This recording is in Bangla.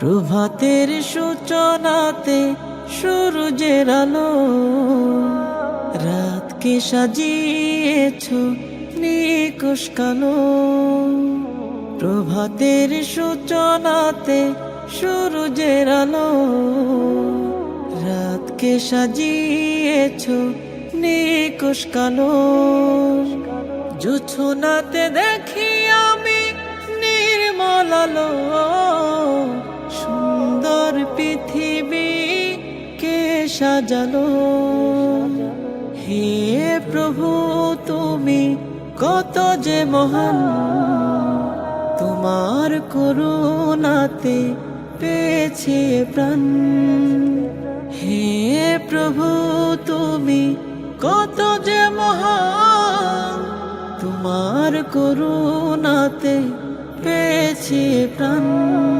প্রভাতের সূচনাতে সূর্যের আলো, রাতকে সাজিয়েছ নিকুশ কালো। প্রভাতের সূচনাতে সূর্যের আলো, রাতকে সাজিয়েছ নিকুশ কালো। জুছুনাতে দেখি আমি নির্মল আলো। সাজালো। হে প্রভু, তুমি কত যে মহান। তোমার করুণাতে পেয়েছে প্রাণ। হে প্রভু, তুমি কত যে মহান। তোমার করুণাতে পেয়েছে প্রাণ।